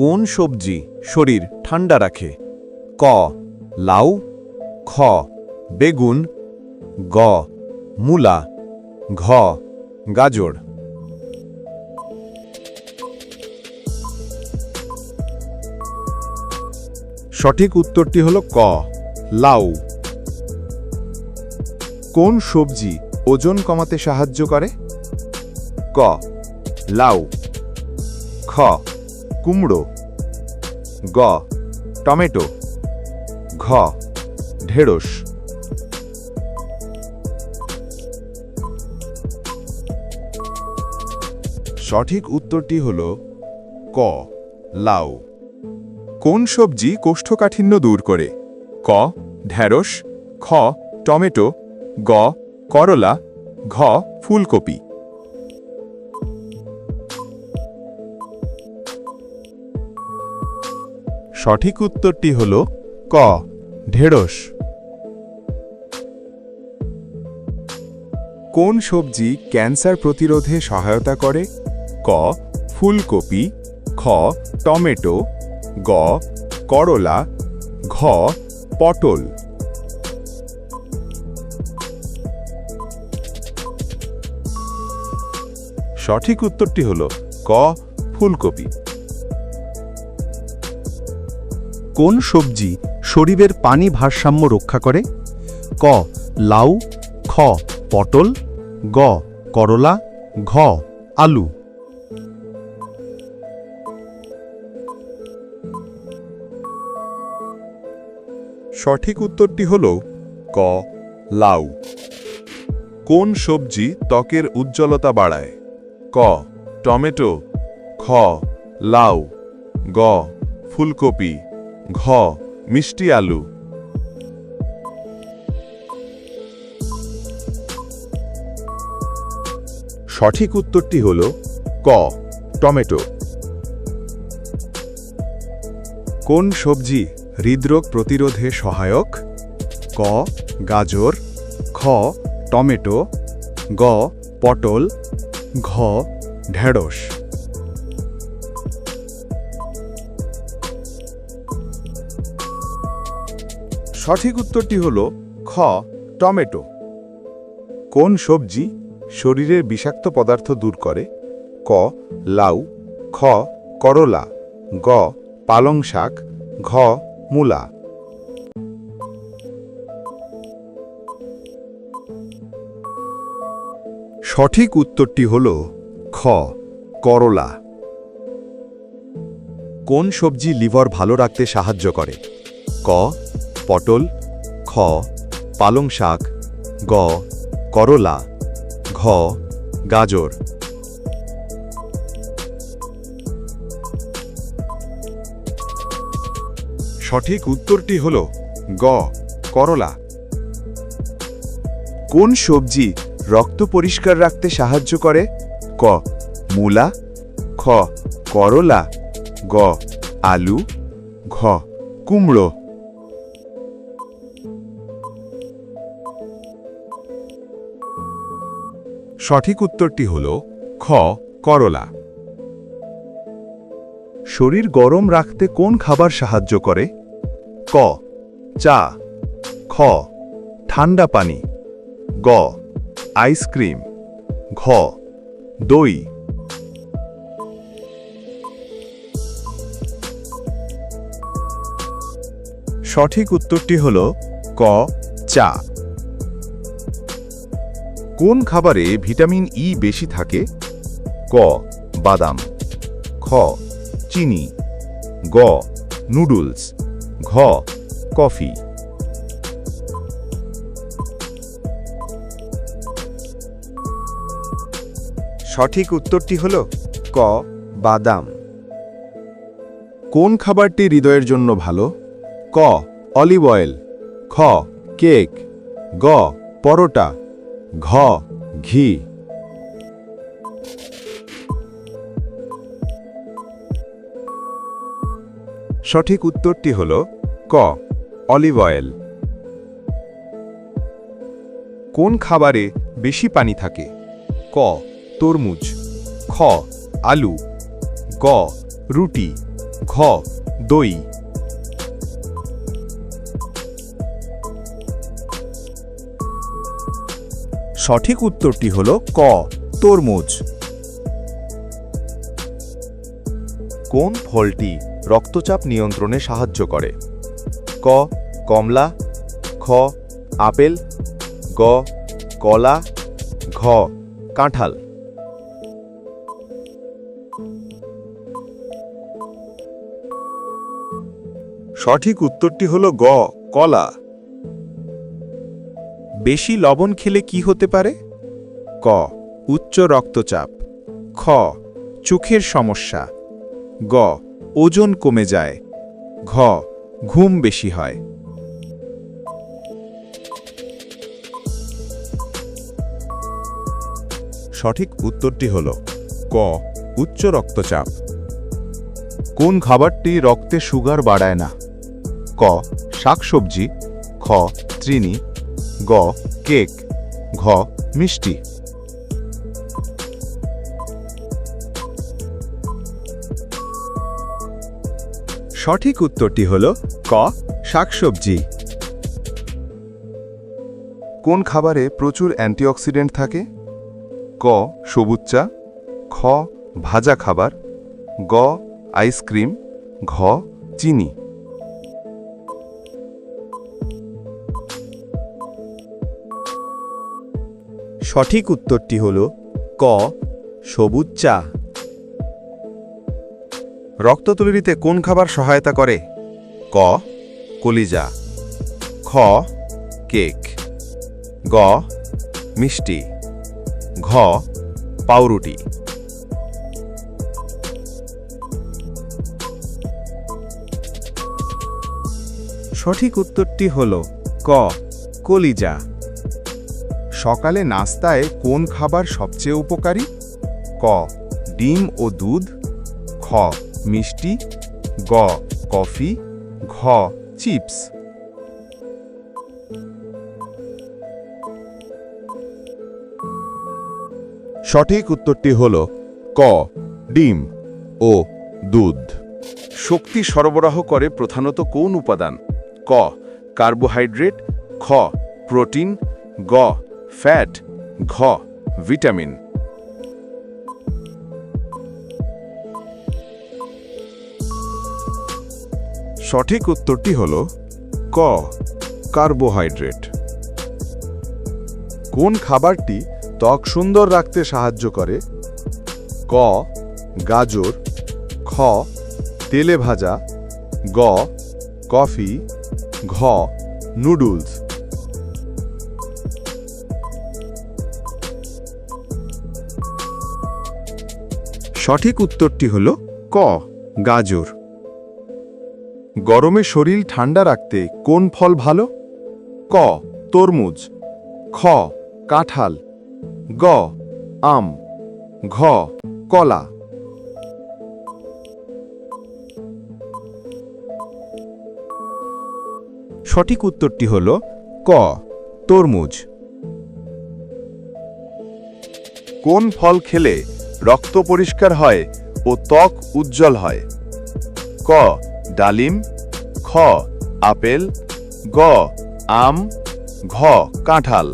কোন সবজি শরীর ঠান্ডা রাখে? ক, লাউ, খ, বেগুন, গ, মূলা, ঘ, গাজর। সঠিক উত্তরটি হল ক, লাউ। কোন সবজি ওজন কমাতে সাহায্য করে? ক, লাউ। খ কুমড়ো, গ, টমেটো, ঘ, ঢেঁড়স। সঠিক উত্তরটি হল ক, লাউ। কোন সবজি কোষ্ঠকাঠিন্য দূর করে? ক ঢ্যাঁড়স খ, টমেটো, গ, করলা, ঘ, ফুলকপি। সঠিক উত্তরটি হল ক, ঢেঁড়স। কোন সবজি ক্যান্সার প্রতিরোধে সহায়তা করে? ক, ফুলকপি। খ, টমেটো। গ, করলা। ঘ, পটল। সঠিক উত্তরটি হল ক, ফুলকপি। কোন সবজি শরীরের পানি ভারসাম্য রক্ষা করে? ক, লাউ, খ, পটল, গ, করলা, ঘ, আলু। সঠিক উত্তরটি হল ক, লাউ। কোন সবজি ত্বকের উজ্জ্বলতা বাড়ায়? ক, টমেটো, খ, লাউ। গ, ফুলকপি। ঘ, মিষ্টি আলু। সঠিক উত্তরটি হল ক, টমেটো। কোন সবজি হৃদরোগ প্রতিরোধে সহায়ক? ক, গাজর। খ, টমেটো। গ, পটল। ঘ, ঢেঁড়স। সঠিক উত্তরটি হল খ, টমেটো। কোন সবজি শরীরের বিষাক্ত পদার্থ দূর করে? ক, লাউ। খ, করলা। গ, পালং শাক। ঘ, মূলা। সঠিক উত্তরটি হল খ, করলা। কোন সবজি লিভার ভালো রাখতে সাহায্য করে? ক পটল, খ, পালং শাক, গ, করলা, ঘ, গাজর। সঠিক উত্তরটি হল গ, করলা। কোন সবজি রক্ত পরিষ্কার রাখতে সাহায্য করে? ক, মূলা। খ, করলা। গ, আলু। ঘ, কুমড়ো। সঠিক উত্তরটি হল খ, করলা। শরীর গরম রাখতে কোন খাবার সাহায্য করে? ক, চা। খ, ঠান্ডা পানি। গ, আইসক্রিম। ঘ, দই। সঠিক উত্তরটি হল ক, চা। কোন খাবারে ভিটামিন ই বেশি থাকে? ক বাদাম খ চিনি গ নুডলস ঘ কফি। সঠিক উত্তরটি হল ক বাদাম। কোন খাবারটি হৃদয়ের জন্য ভালো? ক অলিভ অয়েল খ কেক গ পরোটা। ঘ, ঘি। সঠিক উত্তরটি হল ক, অলিভ অয়েল। কোন খাবারে বেশি পানি থাকে? ক, তরমুজ। খ, আলু। গ, রুটি। ঘ দই। সঠিক উত্তরটি হল ক, তরমুজ। কোন ফলটি রক্তচাপ নিয়ন্ত্রণে সাহায্য করে? ক, কমলা, খ, আপেল, গ, কলা, ঘ, কাঁঠাল। সঠিক উত্তরটি হল গ, কলা। বেশি লবণ খেলে কি হতে পারে? ক, উচ্চ রক্তচাপ। খ, চোখের সমস্যা। গ, ওজন কমে যায়। ঘ, ঘুম বেশি হয়। সঠিক উত্তরটি হল ক, উচ্চ রক্তচাপ। কোন খাবারটি রক্তে সুগার বাড়ায় না? ক, শাকসবজি। খ তৃণী গ, কেক, ঘ, মিষ্টি। সঠিক উত্তরটি হল ক, শাকসবজি। কোন খাবারে প্রচুর অ্যান্টিঅক্সিডেন্ট থাকে? ক, সবুজ চা। খ, ভাজা খাবার। গ, আইসক্রিম। ঘ, চিনি। সঠিক উত্তরটি হল ক সবুজ চা। রক্ত তৈরিতে কোন খাবার সহায়তা করে? ক কলিজা। খ কেক। গ মিষ্টি। ঘ পাউরুটি। সঠিক উত্তরটি হল ক কলিজা। সকালে নাস্তায় কোন খাবার সবচেয়ে উপকারী? ক. ডিম ও দুধ। খ. মিষ্টি। গ. কফি। ঘ. চিপস। সঠিক উত্তরটি হল ক. ডিম ও দুধ। শক্তি সরবরাহ করে প্রধানত কোন উপাদান? ক. কার্বোহাইড্রেট। খ. প্রোটিন। গ. ফ্যাট, ঘ, ভিটামিন। সঠিক উত্তরটি হল ক, কার্বোহাইড্রেট। কোন খাবারটি ত্বক সুন্দর রাখতে সাহায্য করে? ক, গাজর, খ, তেলে ভাজা, গ, কফি, ঘ, নুডলস। সঠিক উত্তরটি হল ক, গাজর। গরমে শরীর ঠান্ডা রাখতে কোন ফল ভালো? ক, তরমুজ। খ, কাঁঠাল। গ, আম। ঘ, কলা। সঠিক উত্তরটি হল ক, তরমুজ। কোন ফল খেলে রক্ত পরিষ্কার হয় ও ত্বক উজ্জ্বল হয়। ক, ডালিম। খ, আপেল। গ, আম। ঘ, কাঁঠাল।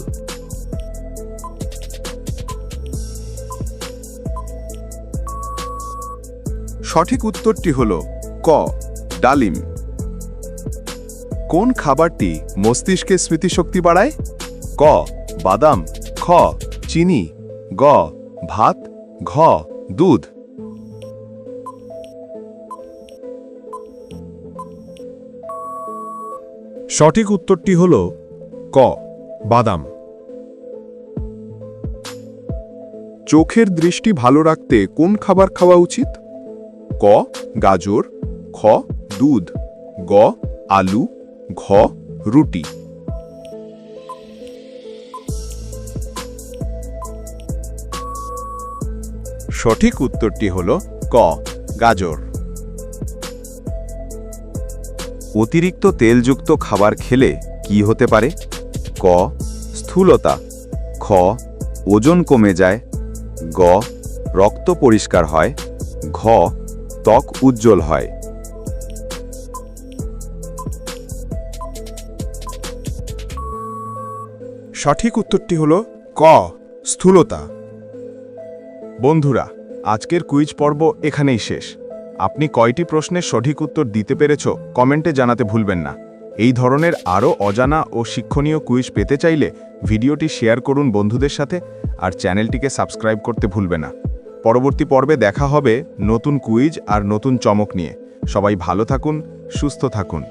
সঠিক উত্তরটি হল ক, ডালিম। কোন খাবারটি মস্তিষ্কে স্মৃতিশক্তি বাড়ায়? ক, বাদাম। খ, চিনি। গ, ভাত। ঘ, দুধ। সঠিক উত্তরটি হল ক, বাদাম। চোখের দৃষ্টি ভালো রাখতে কোন খাবার খাওয়া উচিত? ক, গাজর, খ, দুধ, গ, আলু, ঘ, রুটি। সঠিক উত্তরটি হল ক, গাজর। অতিরিক্ত তেলযুক্ত খাবার খেলে কি হতে পারে? ক, স্থূলতা। খ, ওজন কমে যায়। গ, রক্ত পরিষ্কার হয়। ঘ, ত্বক উজ্জ্বল হয়। সঠিক উত্তরটি হল ক, স্থূলতা। বন্ধুরা, আজকের কুইজ পর্ব এখানেই শেষ। আপনি কয়টি প্রশ্নের সঠিক উত্তর দিতে পেরেছ কমেন্টে জানাতে ভুলবেন না। এই ধরনের আরও অজানা ও শিক্ষণীয় কুইজ পেতে চাইলে ভিডিওটি শেয়ার করুন বন্ধুদের সাথে আর চ্যানেলটিকে সাবস্ক্রাইব করতে ভুলবে না। পরবর্তী পর্বে দেখা হবে নতুন কুইজ আর নতুন চমক নিয়ে। সবাই ভালো থাকুন, সুস্থ থাকুন।